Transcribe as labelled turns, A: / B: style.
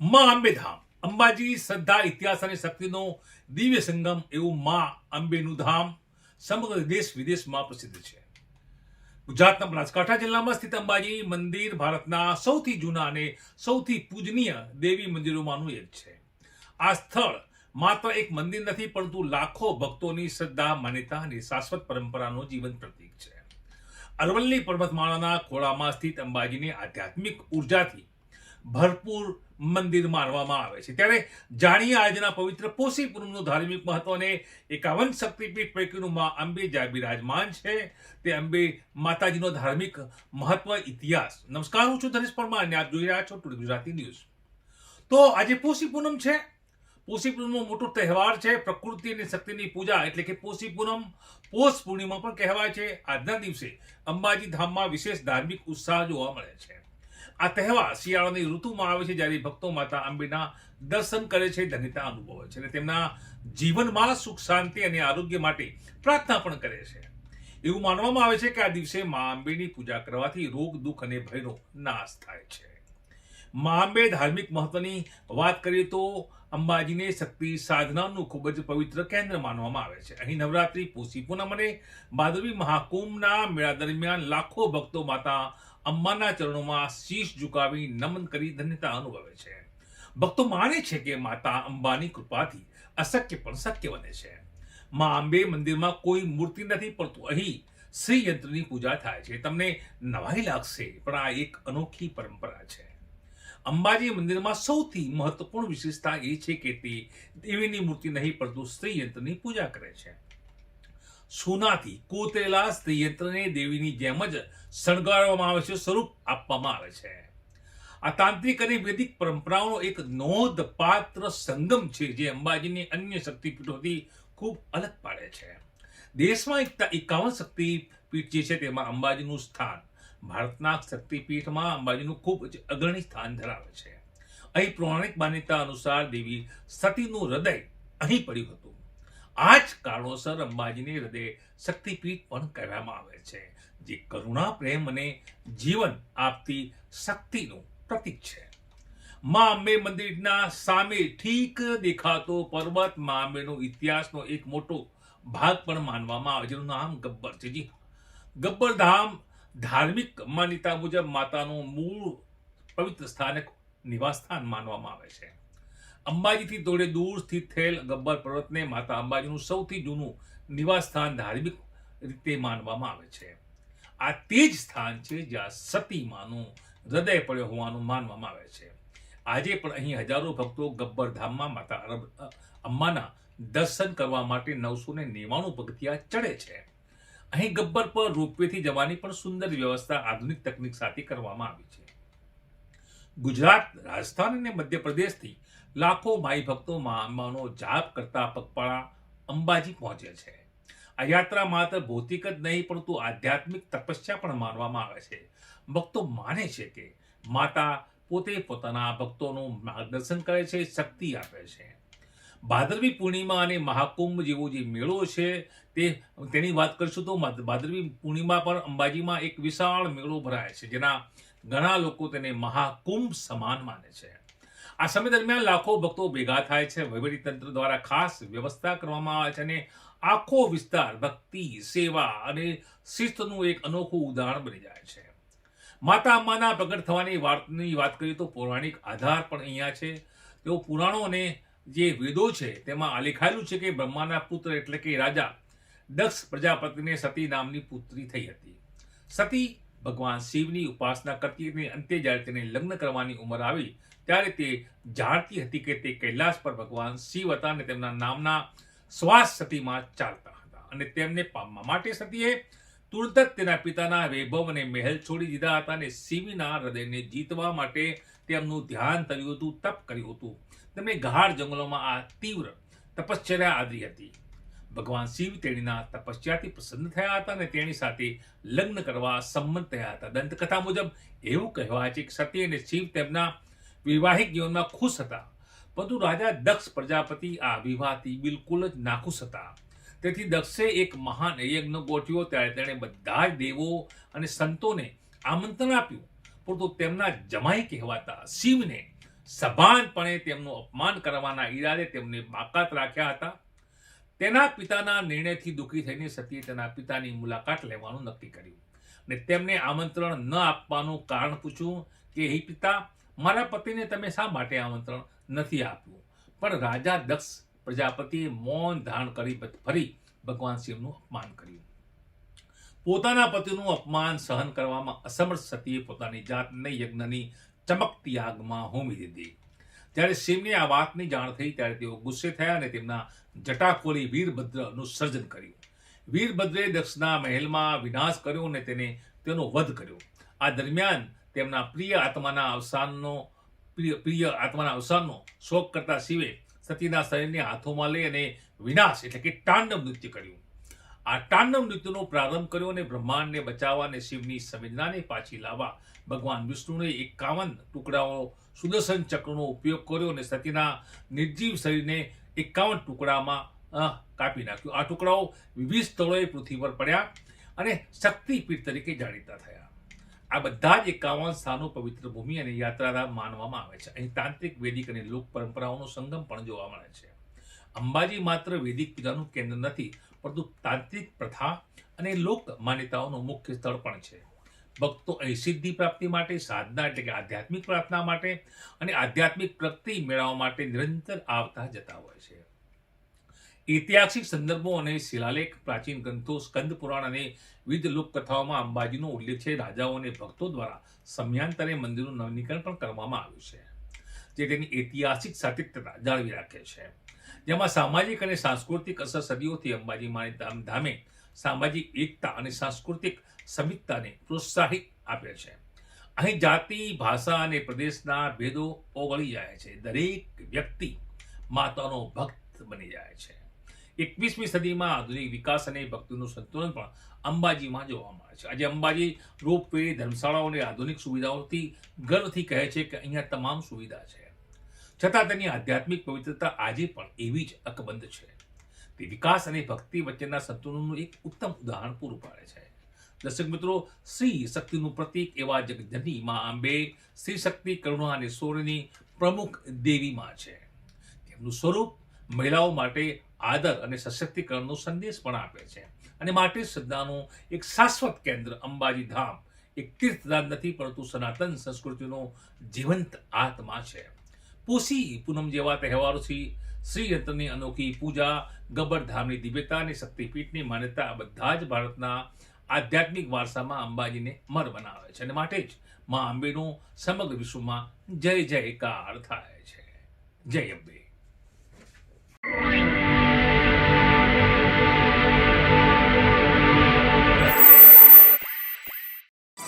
A: માં અંબેધામ. અંબાજી શ્રદ્ધા, ઇતિહાસ અને શક્તિનો દિવ્ય સંગમ એવું માં અંબેનું ધામ સમગ્ર દેશ વિદેશમાં પ્રસિદ્ધ છે. ગુજરાતના બનાસકાંઠા જિલ્લામાં સ્થિત અંબાજી મંદિર ભારતના સૌથી જૂના અને સૌથી પૂજનીય દેવી મંદિરોમાંનું એક છે. આ સ્થળ માત્ર એક મંદિર નથી, પરંતુ લાખો ભક્તોની શ્રદ્ધા, માન્યતા અને શાશ્વત પરંપરાનો જીવંત પ્રતીક છે. અરવલ્લી પર્વતમાળાના ખોળામાં સ્થિત અંબાજીને આધ્યાત્મિક ઉર્જાથી ભરપૂર મંદિર માનવામાં આવે છે. ત્યારે જાણીએ આજના પવિત્ર પોષી પૂનમનું ધાર્મિક મહત્વ અને એકાવન શક્તિપીઠ પૈકીનું મા અંબે જ્યાં બિરાજમાન છે, તે અંબે માતાજીનો ધાર્મિક મહત્વ ઇતિહાસ. નમસ્કાર, હું છું ધનેશ પરમાર અને આપ જોઈ રહ્યા છો ટુડે ગુજરાતી ન્યૂઝ. તો આજે પોષી પૂનમ છે. પોષી પૂનમનો મોટો તહેવાર છે, પ્રકૃતિ અને શક્તિની પૂજા એટલે કે પોષી પૂનમ, પોષ પૂર્ણિમા પણ કહેવાય છે. આજના દિવસે અંબાજી ધામમાં વિશેષ ધાર્મિક ઉત્સાહ જોવા મળે છે. આ તહેવાર શિયાળાની ઋતુમાં આવે છે જ્યારે ભક્તો માતા અંબેના દર્શન કરે છે ધન્યતા અનુભવે છે અને તેમના જીવનમાં સુખ, શાંતિ અને આરોગ્ય માટે પ્રાર્થના પણ કરે છે. એવું માનવામાં આવે છે કે આ દિવસે મા અંબેની પૂજા કરવાથી રોગ, દુઃખ અને ભયનો નાશ થાય છે. મા અંબે ધાર્મિક મહત્વની વાત કરીએ તો અંબાજીને શક્તિ સાધનાનું ખૂબ જ પવિત્ર કેન્દ્ર માનવામાં આવે છે. અહીં નવરાત્રી પોષી પૂનમ અને ભાદરવી મહાકુંભના મેળા દરમિયાન લાખો ભક્તો માતા અંબાના ચરણોમાં શીશ ઝુકાવી નમન કરી ધન્યતા અનુભવે છે. ભક્તો માને છે કે માતા અંબાની કૃપાથી અશક્ય પણ શક્ય બને છે. મા અંબે મંદિરમાં કોઈ મૂર્તિ નથી પરંતુ અહીં શ્રી યંત્રની પૂજા થાય છે. તમને નવાઈ લાગશે, પણ આ એક અનોખી પરંપરા છે. અંબાજી મંદિરમાં સૌથી મહત્વપૂર્ણ વિશેષતા એ છે કે તે દેવીની મૂર્તિ નહીં, પરંતુ શ્રી યંત્રની પૂજા કરે છે. સોનાથી કોતરેલા સ્ત્રી યંત્રને દેવીની જેમ જ શણગારવામાં આવે છે, સ્વરૂપ આપવામાં આવે છે. આ તાંત્રિક અને વૈદિક પરંપરાઓનો એક નોંધપાત્ર સંગમ છે, જે અંબાજીની અન્ય શક્તિપીઠોથી ખૂબ અલગ પાડે છે. દેશમાં એક એકાવન શક્તિપીઠ જે છે, તેમાં અંબાજીનું સ્થાન, ભારતના શક્તિપીઠમાં અંબાજીનું ખૂબ જ અગ્રણી સ્થાન ધરાવે છે. અહીં પૌરાણિક માન્યતા અનુસાર દેવી સતીનું હૃદય અહીં પડ્યું હતું. આ જ કારણોસર અંબાજીને હૃદય શક્તિપીઠ પણ કહેવામાં આવે છે, જે કરુણા, પ્રેમ અને જીવન આપતી શક્તિનું પ્રતીક છે. મા અંબે મંદિરના સામે ઠીક દેખાતો પર્વત, મા અંબેનો ઇતિહાસનો એક મોટો ભાગ પણ માનવામાં આવે જેનું નામ ગબ્બર છે. જી ગબ્બર ધામ ધાર્મિક માન્યતા મુજબ માતાનું મૂળ પવિત્ર સ્થાનક નિવાસસ્થાન માનવામાં આવે છે. અંબાજીથી થોડે દૂર સ્થિત થયેલ ગબ્બર પર્વતને માતા અંબાજીનું સૌથી જૂનું નિવાસસ્થાન ધાર્મિક રીતે માનવામાં આવે છે. આ તે જ સ્થાન છે જ્યાં સતી માનું હૃદય પડ્યો હોવાનું માનવામાં આવે છે. આજે પણ અહીં હજારો ભક્તો ગબ્બર ધામમાં માતા અરબ અંબાના દર્શન કરવા માટે નવસો ને નેવાણું પગથિયા ચડે છે. અહીં ગબ્બર પર રોપવેથી જવાની પણ સુંદર વ્યવસ્થા આધુનિક તકનીક સાથે કરવામાં આવી છે. ગુજરાત, રાજસ્થાન અને મધ્યપ્રદેશથી લાખો માઈ ભક્તો મા અંબાનો જાપ કરતા પગપાળા અંબાજી પહોંચે છે. આ યાત્રા માત્ર ભૌતિક જ નહીં, પરંતુ આધ્યાત્મિક તપસ્યા પણ માનવામાં આવે છે. ભક્તો માને છે કે માતા પોતે પોતાના ભક્તોનું માર્ગદર્શન કરે છે, શક્તિ આપે છે. ભાદરવી પૂર્ણિમા અને મહાકુંભ જેવો જે મેળો છે, તે તેની વાત કરીશું તો ભાદરવી પૂર્ણિમા પર અંબાજીમાં એક વિશાળ મેળો ભરાય છે, જેના ઘણા લોકો તેને મહાકુંભ સમાન માને છે. આ સમય દરમિયાન લાખો ભક્તો ભેગા થાય છે. તંત્ર દ્વારા ખાસ વ્યવસ્થા કરવામાં આવે છે અને આખો વિસ્તાર ભક્તિ, સેવા અને શિસ્તનું એક અનોખું ઉદાહરણ બની જાય છે. માતા અંબાના પ્રગટ થવાની વાતની વાત કરીએ તો પૌરાણિક આધાર પણ અહીંયા છે. તેઓ પુરાણો અને જે વેદો છે તેમાં આલેખાયેલું છે કે બ્રહ્માના પુત્ર એટલે કે રાજા દક્ષ પ્રજાપતિને સતી નામની પુત્રી થઈ હતી. સતી ભગવાન શિવની ઉપાસના કરતી અંતે જ્યારે તેને લગ્ન કરવાની ઉંમર આવી ત્યારે તે જાણતી હતી કે તે કૈલાસ પર ભગવાન શિવ હતા અને તેમના નામના શ્વાસ સતીમાં ચાલતા હતા. અને તેમને પામવા માટે સતીએ તુરત જ તેના પિતાના વૈભવ અને મહેલ છોડી દીધા હતા અને શિવના હૃદયને જીતવા માટે તેમનું ધ્યાન કર્યું હતું, તપ કર્યું હતું. તેમણે ગાઢ જંગલોમાં આ તીવ્ર તપશ્ચર્યા આદરી હતી. ભગવાન શિવ તેણીના તપસ્યાથી પ્રસન્ન થયા હતા અને તેની સાથે લગ્ન કરવા સંમત થયા હતા. દંતકથા મુજબ એવું કહેવાય છે કે સતી અને શિવ તેમના વૈવાહિક જીવનમાં ખુશ હતા. પરંતુ રાજા દક્ષ પ્રજાપતિ આ વિવાહથી બિલકુલ જ નાખુશ હતા. તેથી દક્ષે એક મહાન યજ્ઞ ગોઠવ્યો, ત્યારે તેણે બધા જ દેવો અને સંતોને આમંત્રણ આપ્યું. પરંતુ તેમના જમાઈ કહેવાતા શિવને સભાનપણે તેમનું અપમાન કરવાના ઈરાદે તેમને બાકાત રાખ્યા હતા. તેના પિતાના નિર્ણયથી દુઃખી થઈને સતીએ તેના પિતાની મુલાકાત લેવાનું નક્કી કર્યું. અને તેમને આમંત્રણ ન આપવાનું કારણ પૂછ્યું કે, હે પિતા મારા પતિને તમે શા માટે આમંત્રણ નથી આપ્યું? પણ રાજા દક્ષ પ્રજાપતિએ મૌન ધારણ કરી ફરી ભગવાન શિવનું અપમાન કર્યું. પોતાના પતિનું અપમાન સહન કરવામાં અસમર્થ સતીએ પોતાની જાતને યજ્ઞની ચમકતી આગમાં હોમી દીધી. જ્યારે શિવને આ વાતની જાણ થઈ ત્યારે તેઓ ગુસ્સે થયા અને તેમના જટા ખોલી વીરભદ્રનું સર્જન કર્યું. વીરભદ્રે દક્ષના મહેલમાં વિનાશ કર્યો અને તેને તેનો વધ કર્યો. આ દરમિયાન તેમના પ્રિય આત્માના અવસાનનો, પ્રિય પ્રિય આત્માના અવસાનનો શોક કરતા શિવે સતીના શરીરને હાથોમાં લઈ અને વિનાશ એટલે કે તાંડવ નૃત્ય કર્યું. આ તાંડવ નૃત્યનો પ્રારંભ કર્યો અને બ્રહ્માંડને બચાવવા અને શિવની સંવેદનાને પાછી લાવવા ભગવાન વિષ્ણુને એકાવન ટુકડાઓ સુદર્શન ચક્રનો ઉપયોગ કર્યો અને સતીના નિર્જીવ શરીરને એકાવન ટુકડામાં કાપી નાખ્યું. આ ટુકડાઓ વિવિધ સ્થળોએ પૃથ્વી પર પડ્યા અને શક્તિપીઠ તરીકે જાણીતા થયા. આ બધા જ એકાવન સ્થાનો પવિત્ર ભૂમિ અને યાત્રાધામ માનવામાં આવે છે. અહીં તાંત્રિક, વૈદિક અને લોક પરંપરાઓનો સંગમ પણ જોવા મળે છે. અંબાજી માત્ર વૈદિક પૂજાનું કેન્દ્ર નથી, પરંતુ તાંત્રિક પ્રથા અને લોક માન્યતાઓનું મુખ્ય સ્થળ પણ છે. ભક્તો અહીં સિદ્ધિ પ્રાપ્તિ માટે, સાધના એટલે કે આધ્યાત્મિક પ્રાર્થના માટે અને આધ્યાત્મિક પ્રગતિ મેળવવા માટે નિરંતર આવતા જતા હોય છે. ઐતિહાસિક સંદર્ભો અને શિલાલેખ, પ્રાચીન ગ્રંથો, સ્કંદ પુરાણ અને વિવિધ લોકકથાઓમાં અંબાજીનો ઉલ્લેખ છે. રાજાઓ અને ભક્તો દ્વારા સમયાંતરે મંદિરનું નવીનીકરણ પણ કરવામાં આવ્યું છે, જે તેની ઐતિહાસિક સાતત્યતા જાળવી રાખે છે. જેમાં સામાજિક અને સાંસ્કૃતિક અસર સદીઓથી અંબાજી માની ધામધામે સામાજિક એકતા અને સાંસ્કૃતિક સમિતતાને પ્રોત્સાહિત આપે છે. અહીં જાતિ, ભાષા અને પ્રદેશના ભેદો ઓગળી જાય છે. દરેક વ્યક્તિ માતાનો ભક્ત બની જાય છે. એકવીસમી સદીમાં આધુનિક વિકાસ અને ભક્તિનું સંતુલન પણ અંબાજીમાં જોવા મળે છે. આજે અંબાજી રોપવે ધર્મશાળાઓ અને આધુનિક સુવિધાઓથી ગર્વથી કહે છે કે અહીંયા તમામ સુવિધા છે. છતાં તેની આધ્યાત્મિક પવિત્રતા આજે પણ એવી જ અકબંધ છે. તે વિકાસ અને ભક્તિ વચ્ચેના સંતુલનનું એક ઉત્તમ ઉદાહરણ પૂરું પાડે છે. દર્શક મિત્રો, શ્રી શક્તિનું પ્રતીક એવા જગજની માં આંબે શ્રી શક્તિ, કરુણા અને સૌર્યની પ્રમુખ દેવી માં છે. તેમનું સ્વરૂપ મહિલાઓ માટે આદર અને સશક્તિકરણનો સંદેશ પણ આપે છે. અને માટે શ્રદ્ધાનું એક શાશ્વત કેન્દ્ર અંબાજી ધામ એક તીર્થધામ નથી, પરંતુ સનાતન સંસ્કૃતિનો જીવંત આત્મા છે. પોષી પૂનમ જેવા તહેવારોથી શ્રીયંત્રની અનોખી પૂજા ગબરધામની દિવ્યતા અને શક્તિપીઠની માન્યતા બધા જ ભારતના આધ્યાત્મિક વારસામાં અંબાજીને અમર બનાવે છે. અને માટે જ મા અંબેનો સમગ્ર વિશ્વમાં જય જયકાર થાય છે. જય અંબે.